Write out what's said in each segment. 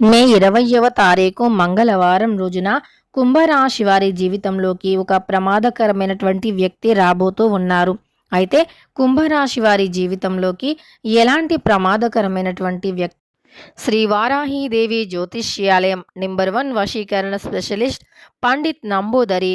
మే ఇరవయవ తారీఖు మంగళవారం రోజున కుంభరాశి వారి జీవితంలోకి ఒక ప్రమాదకరమైనటువంటి వ్యక్తి రాబోతూ ఉన్నారు. అయితే కుంభరాశి వారి జీవితంలోకి ఎలాంటి ప్రమాదకరమైనటువంటి వ్యక్తి శ్రీ వారాహీదేవి జ్యోతిష్యాలయం నెంబర్ వన్ వశీకరణ స్పెషలిస్ట్ పండిత్ నంబూదరి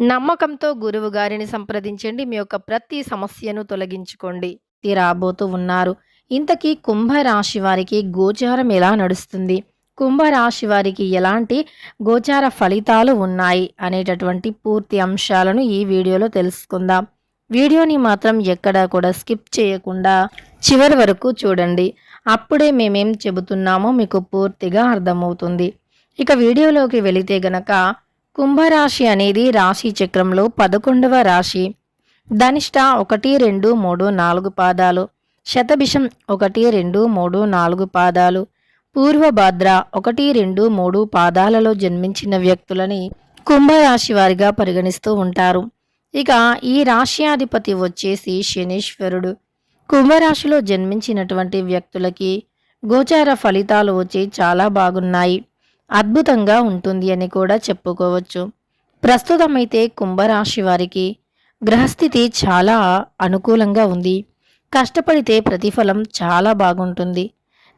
నమ్మకంతో గురువు గారిని సంప్రదించండి. మీ యొక్క ప్రతి సమస్యను తొలగించుకోండి. తీరాబోతూ రాబోతూ ఉన్నారు. ఇంతకీ కుంభరాశి వారికి గోచారం ఎలా నడుస్తుంది? కుంభరాశి వారికి ఎలాంటి గోచార ఫలితాలు ఉన్నాయి? అనేటటువంటి పూర్తి అంశాలను ఈ వీడియోలో తెలుసుకుందాం. వీడియోని మాత్రం ఎక్కడా కూడా స్కిప్ చేయకుండా చివరి వరకు చూడండి. అప్పుడే మేమేం చెబుతున్నామో మీకు పూర్తిగా అర్థమవుతుంది. ఇక వీడియోలోకి వెళితే గనక కుంభరాశి అనేది రాశి చక్రంలో పదకొండవ రాశి. ధనిష్ట ఒకటి రెండు మూడు నాలుగు పాదాలు. శతభిషం ఒకటి రెండు మూడు నాలుగు పాదాలు. పూర్వభాద్ర ఒకటి రెండు మూడు పాదాలలో జన్మించిన వ్యక్తులని కుంభరాశి వారిగా పరిగణిస్తూ ఉంటారు. ఇక ఈ రాశ్యాధిపతి వచ్చేసి శనీశ్వరుడు. కుంభరాశిలో జన్మించినటువంటి వ్యక్తులకి గోచార ఫలితాలు వచ్చి చాలా బాగున్నాయి. అద్భుతంగా ఉంటుంది అని కూడా చెప్పుకోవచ్చు. ప్రస్తుతమైతే కుంభరాశి వారికి గ్రహస్థితి చాలా అనుకూలంగా ఉంది. కష్టపడితే ప్రతిఫలం చాలా బాగుంటుంది.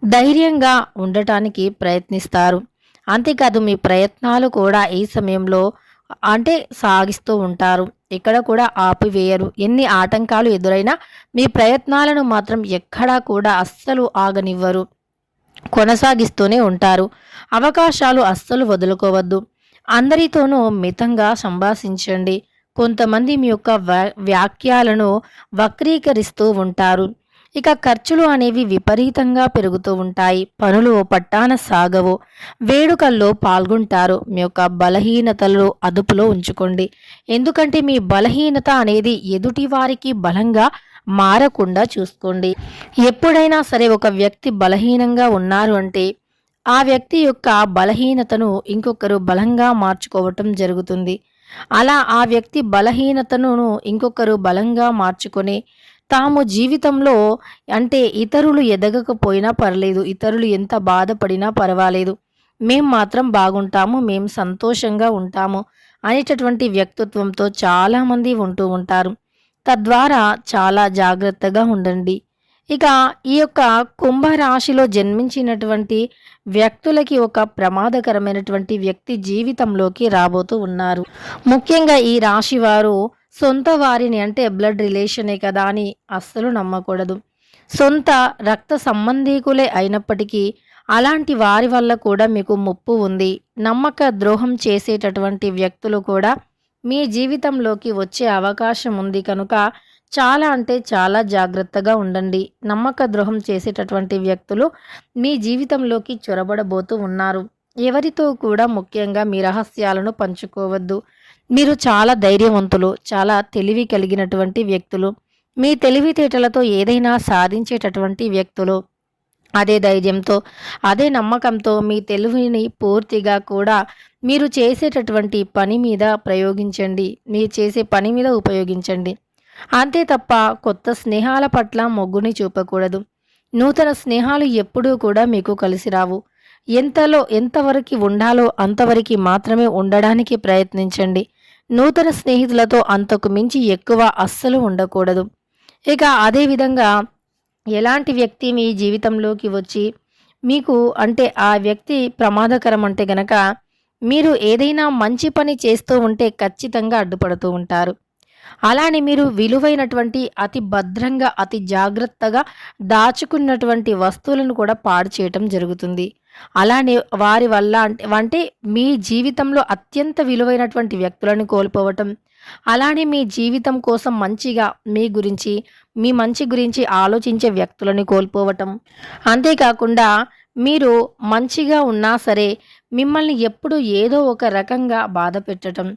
ధైర్యంగా ఉండటానికి ప్రయత్నిస్తారు. అంతేకాదు మీ ప్రయత్నాలు కూడా ఈ సమయంలో అంటే సాగిస్తూ ఉంటారు. ఎక్కడ కూడా ఆపివేయరు. ఎన్ని ఆటంకాలు ఎదురైనా మీ ప్రయత్నాలను మాత్రం ఎక్కడా కూడా అస్సలు ఆగనివ్వరు. కొనసాగిస్తూనే ఉంటారు. అవకాశాలు అస్సలు వదులుకోవద్దు. అందరితోనూ మితంగా సంభాషించండి. కొంతమంది మీ యొక్క వ్యాఖ్యలను వక్రీకరిస్తూ ఉంటారు. ఇక ఖర్చులు అనేవి విపరీతంగా పెరుగుతూ ఉంటాయి. పనులు పట్టాన సాగవు. వేడుకల్లో పాల్గొంటారు. మీ యొక్క బలహీనతలు అదుపులో ఉంచుకోండి. ఎందుకంటే మీ బలహీనత అనేది ఎదుటి వారికి బలంగా మారకుండా చూసుకోండి. ఎప్పుడైనా సరే ఒక వ్యక్తి బలహీనంగా ఉన్నారు అంటే ఆ వ్యక్తి యొక్క బలహీనతను ఇంకొకరు బలంగా మార్చుకోవటం జరుగుతుంది. అలా ఆ వ్యక్తి బలహీనతను ఇంకొకరు బలంగా మార్చుకొని తాము జీవితంలో అంటే ఇతరులు ఎదగకపోయినా పర్లేదు ఇతరులు ఎంత బాధపడినా పర్వాలేదు. మేం మాత్రం బాగుంటాము మేము సంతోషంగా ఉంటాము అనేటటువంటి వ్యక్తిత్వంతో చాలామంది ఉంటూ ఉంటారు. తద్వారా చాలా జాగ్రత్తగా ఉండండి. ఇక ఈ యొక్క కుంభరాశిలో జన్మించినటువంటి వ్యక్తులకి ఒక ప్రమాదకరమైనటువంటి వ్యక్తి జీవితంలోకి రాబోతూ ఉన్నారు. ముఖ్యంగా ఈ రాశి వారు సొంత వారిని అంటే బ్లడ్ రిలేషనే కదా అని అస్సలు నమ్మకూడదు. సొంత రక్త సంబంధీకులే అయినప్పటికీ అలాంటి వారి వల్ల కూడా మీకు ముప్పు ఉంది. నమ్మక ద్రోహం చేసేటటువంటి వ్యక్తులు కూడా మీ జీవితంలోకి వచ్చే అవకాశం ఉంది కనుక చాలా అంటే చాలా జాగ్రత్తగా ఉండండి. నమ్మక ద్రోహం చేసేటటువంటి వ్యక్తులు మీ జీవితంలోకి చొరబడబోతూ ఉన్నారు. ఎవరితో కూడా ముఖ్యంగా మీ రహస్యాలను పంచుకోవద్దు. మీరు చాలా ధైర్యవంతులు చాలా తెలివి కలిగినటువంటి వ్యక్తులు. మీ తెలివితేటలతో ఏదైనా సాధించేటటువంటి వ్యక్తులు. అదే ధైర్యంతో అదే నమ్మకంతో మీ తెలివిని పూర్తిగా కూడా మీరు చేసేటటువంటి పని మీద ప్రయోగించండి. మీరు చేసే పని మీద ఉపయోగించండి. అంతే తప్ప కొత్త స్నేహాల పట్ల మొగ్గుని చూపకూడదు. నూతన స్నేహాలు ఎప్పుడూ కూడా మీకు కలిసి రావు. ఎంతలో ఎంతవరకు ఉండాలో అంతవరకు మాత్రమే ఉండడానికి ప్రయత్నించండి. నూతన స్నేహితులతో అంతకు మించి ఎక్కువ అస్సలు ఉండకూడదు. ఇక అదేవిధంగా ఎలాంటి వ్యక్తి మీ జీవితంలోకి వచ్చి మీకు అంటే ఆ వ్యక్తి ప్రమాదకరం అంటే గనక మీరు ఏదైనా మంచి పని చేస్తూ ఉంటే ఖచ్చితంగా అడ్డుపడుతూ ఉంటారు. అలానే మీరు విలువైనటువంటి అతి భద్రంగా అతి జాగ్రత్తగా దాచుకున్నటువంటి వస్తువులను కూడా పాడు చేయటం జరుగుతుంది. అలానే వారి వల్ల అంటే అంటే మీ జీవితంలో అత్యంత విలువైనటువంటి వ్యక్తులను కోల్పోవటం అలానే మీ జీవితం కోసం మంచిగా మీ గురించి మీ మంచి గురించి ఆలోచించే వ్యక్తులను కోల్పోవటం. అంతేకాకుండా మీరు మంచిగా ఉన్నా సరే మిమ్మల్ని ఎప్పుడు ఏదో ఒక రకంగా బాధ పెట్టడం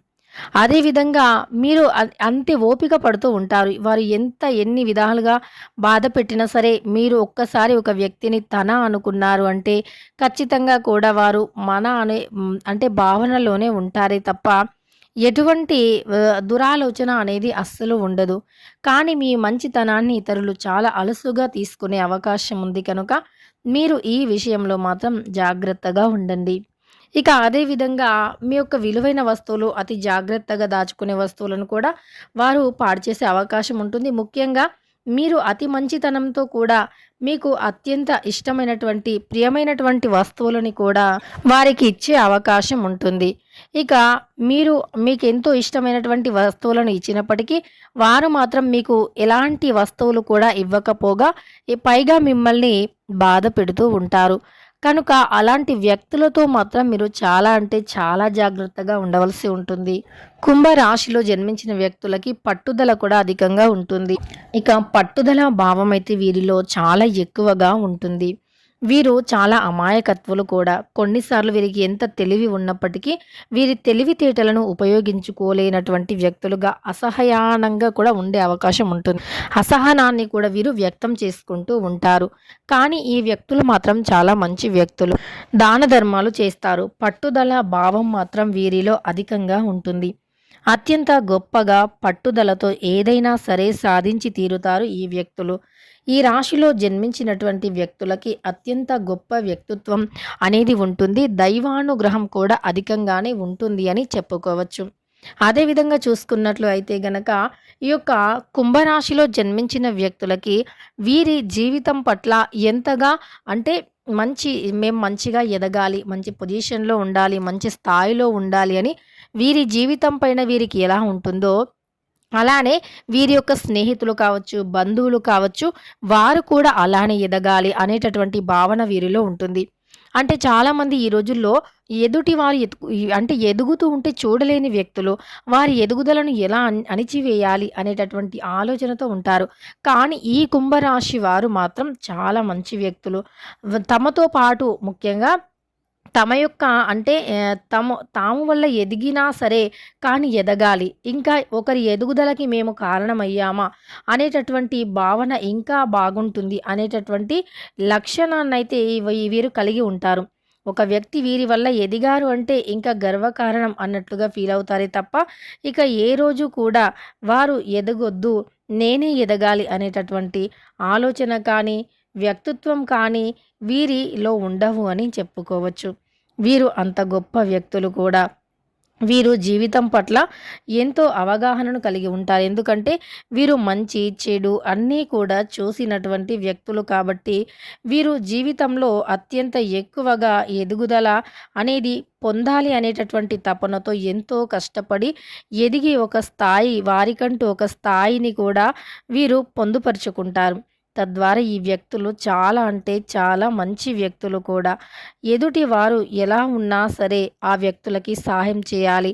అదేవిధంగా మీరు అంతే ఓపిక పడుతూ ఉంటారు. వారు ఎంత ఎన్ని విధాలుగా బాధ పెట్టినా సరే మీరు ఒక్కసారి ఒక వ్యక్తిని తన అనుకున్నారు అంటే ఖచ్చితంగా కూడా వారు మన అనే అంటే భావనలోనే ఉంటారే తప్ప ఎటువంటి దురాలోచన అనేది అస్సలు ఉండదు. కానీ మీ మంచితనాన్ని ఇతరులు చాలా అలసుగా తీసుకునే అవకాశం ఉంది కనుక మీరు ఈ విషయంలో మాత్రం జాగ్రత్తగా ఉండండి. ఇక అదేవిధంగా మీ యొక్క విలువైన వస్తువులు అతి జాగ్రత్తగా దాచుకునే వస్తువులను కూడా వారు పాడు చేసే అవకాశం ఉంటుంది. ముఖ్యంగా మీరు అతి మంచితనంతో కూడా మీకు అత్యంత ఇష్టమైనటువంటి ప్రియమైనటువంటి వస్తువులని కూడా వారికి ఇచ్చే అవకాశం ఉంటుంది. ఇక మీరు మీకు ఎంతో ఇష్టమైనటువంటి వస్తువులను ఇచ్చినప్పటికీ వారు మాత్రం మీకు ఎలాంటి వస్తువులు కూడా ఇవ్వకపోగా పైగా మిమ్మల్ని బాధ పెడుతూ ఉంటారు. కనుక అలాంటి వ్యక్తులతో మాత్రం మీరు చాలా అంటే చాలా జాగ్రత్తగా ఉండవలసి ఉంటుంది. కుంభ రాశిలో జన్మించిన వ్యక్తులకి పట్టుదల కూడా అధికంగా ఉంటుంది. ఇక పట్టుదల భావం అయితే వీరిలో చాలా ఎక్కువగా ఉంటుంది. వీరు చాలా అమాయకత్వులు కూడా. కొన్నిసార్లు వీరికి ఎంత తెలివి ఉన్నప్పటికీ వీరి తెలివితేటలను ఉపయోగించుకోలేనటువంటి వ్యక్తులుగా అసహయానంగా కూడా ఉండే అవకాశం ఉంటుంది. అసహనాన్ని కూడా వీరు వ్యక్తం చేసుకుంటూ ఉంటారు. కానీ ఈ వ్యక్తులు మాత్రం చాలా మంచి వ్యక్తులు. దాన ధర్మాలు చేస్తారు. పట్టుదల భావం మాత్రం వీరిలో అధికంగా ఉంటుంది. అత్యంత గొప్పగా పట్టుదలతో ఏదైనా సరే సాధించి తీరుతారు ఈ వ్యక్తులు. ఈ రాశిలో జన్మించినటువంటి వ్యక్తులకి అత్యంత గొప్ప వ్యక్తిత్వం అనేది ఉంటుంది. దైవానుగ్రహం కూడా అధికంగానే ఉంటుంది అని చెప్పుకోవచ్చు. అదేవిధంగా చూసుకున్నట్లు అయితే గనక ఈ యొక్క కుంభరాశిలో జన్మించిన వ్యక్తులకి వీరి జీవితం పట్ల ఎంతగా అంటే మంచి మేము మంచిగా ఎదగాలి మంచి పొజిషన్లో ఉండాలి మంచి స్థాయిలో ఉండాలి అని వీరి జీవితం పైన వీరికి ఎలా ఉంటుందో అలానే వీరి యొక్క స్నేహితులు కావచ్చు బంధువులు కావచ్చు వారు కూడా అలానే ఎదగాలి అనేటటువంటి భావన వీరిలో ఉంటుంది. అంటే చాలామంది ఈ రోజుల్లో ఎదుటి వారు అంటే ఎదుగుతూ ఉంటే చూడలేని వ్యక్తులు వారి ఎదుగుదలను ఎలా అణిచివేయాలి అనేటటువంటి ఆలోచనతో ఉంటారు. కానీ ఈ కుంభరాశి వారు మాత్రం చాలా మంచి వ్యక్తులు. తమతో పాటు ముఖ్యంగా తమ యొక్క అంటే తమ తాము వల్ల ఎదిగినా సరే కానీ ఎదగాలి. ఇంకా ఒకరి ఎదుగుదలకి మేము కారణమయ్యామా అనేటటువంటి భావన ఇంకా బాగుంటుంది అనేటటువంటి లక్షణాన్ని అయితే వీరు కలిగి ఉంటారు. ఒక వ్యక్తి వీరి వల్ల ఎదిగారు అంటే ఇంకా గర్వకారణం అన్నట్లుగా ఫీల్ అవుతారే తప్ప ఇక ఏ రోజు కూడా వారు ఎదగొద్దు నేనే ఎదగాలి అనేటటువంటి ఆలోచన కానీ వ్యక్తిత్వం కానీ వీరిలో ఉండవు అని చెప్పుకోవచ్చు. వీరు అంత గొప్ప వ్యక్తులు కూడా. వీరు జీవితం పట్ల ఎంతో అవగాహనను కలిగి ఉంటారు. ఎందుకంటే వీరు మంచి చెడు అన్నీ కూడా చూసినటువంటి వ్యక్తులు కాబట్టి వీరు జీవితంలో అత్యంత ఎక్కువగా ఎదుగుదల అనేది పొందాలి అనేటటువంటి తపనతో ఎంతో కష్టపడి ఎదిగి ఒక స్థాయి వారికంటూ ఒక స్థాయిని కూడా వీరు పొందుపరుచుకుంటారు. తద్వారా ఈ వ్యక్తులు చాలా అంటే చాలా మంచి వ్యక్తులు కూడా. ఎదుటి వారు ఎలా ఉన్నా సరే ఆ వ్యక్తులకి సహాయం చేయాలి.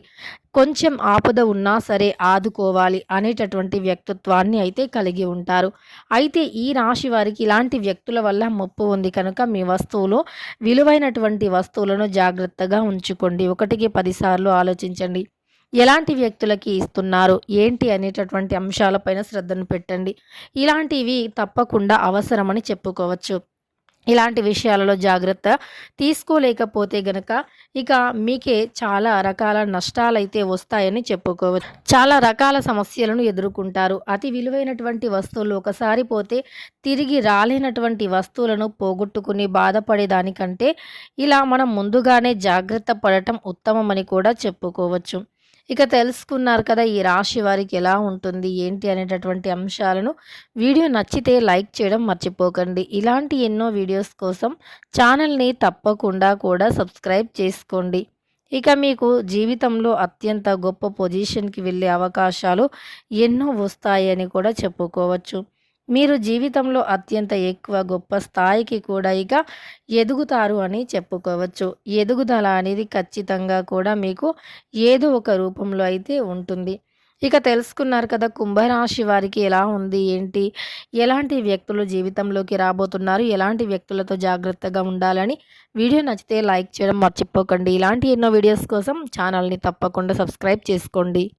కొంచెం ఆపద ఉన్నా సరే ఆదుకోవాలి అనేటటువంటి వ్యక్తిత్వాన్ని అయితే కలిగి ఉంటారు. అయితే ఈ రాశి వారికి ఇలాంటి వ్యక్తుల వల్ల ముప్పు ఉంది కనుక మీ వస్తువులు విలువైనటువంటి వస్తువులను జాగ్రత్తగా ఉంచుకోండి. ఒకటికి పదిసార్లు ఆలోచించండి. ఎలాంటి వ్యక్తులకి ఇస్తున్నారు? ఏంటి అనేటటువంటి అంశాలపైన శ్రద్ధను పెట్టండి. ఇలాంటివి తప్పకుండా అవసరమని చెప్పుకోవచ్చు. ఇలాంటి విషయాలలో జాగ్రత్త తీసుకోలేకపోతే గనక ఇక మీకే చాలా రకాల నష్టాలైతే వస్తాయని చెప్పుకోవచ్చు. చాలా రకాల సమస్యలను ఎదుర్కొంటారు. అతి విలువైనటువంటి వస్తువులు ఒకసారి పోతే తిరిగి రాలేనటువంటి వస్తువులను పోగొట్టుకుని బాధపడేదానికంటే ఇలా మనం ముందుగానే జాగ్రత్త పడటం ఉత్తమమని కూడా చెప్పుకోవచ్చు. ఇక తెలుసుకున్నారు కదా ఈ రాశి వారికి ఎలా ఉంటుంది ఏంటి అనేటటువంటి అంశాలను. వీడియో నచ్చితే లైక్ చేయడం మర్చిపోకండి. ఇలాంటి ఎన్నో వీడియోస్ కోసం ఛానల్ని తప్పకుండా కూడా సబ్స్క్రైబ్ చేసుకోండి. ఇక మీకు జీవితంలో అత్యంత గొప్ప పొజిషన్కి వెళ్ళే అవకాశాలు ఎన్నో వస్తాయని కూడా చెప్పుకోవచ్చు. మీరు జీవితంలో అత్యంత ఎక్కువ గొప్ప స్థాయికి కూడా ఇక ఎదుగుతారు అని చెప్పుకోవచ్చు. ఎదుగుదల అనేది ఖచ్చితంగా కూడా మీకు ఏదో ఒక రూపంలో అయితే ఉంటుంది. ఇక తెలుసుకున్నారు కదా కుంభరాశి వారికి ఎలా ఉంది ఏంటి ఎలాంటి వ్యక్తులు జీవితంలోకి రాబోతున్నారు ఎలాంటి వ్యక్తులతో జాగ్రత్తగా ఉండాలని వీడియో నచ్చితే లైక్ చేయడం మర్చిపోకండి. ఇలాంటి ఎన్నో వీడియోస్ కోసం ఛానల్ని తప్పకుండా సబ్స్క్రైబ్ చేసుకోండి.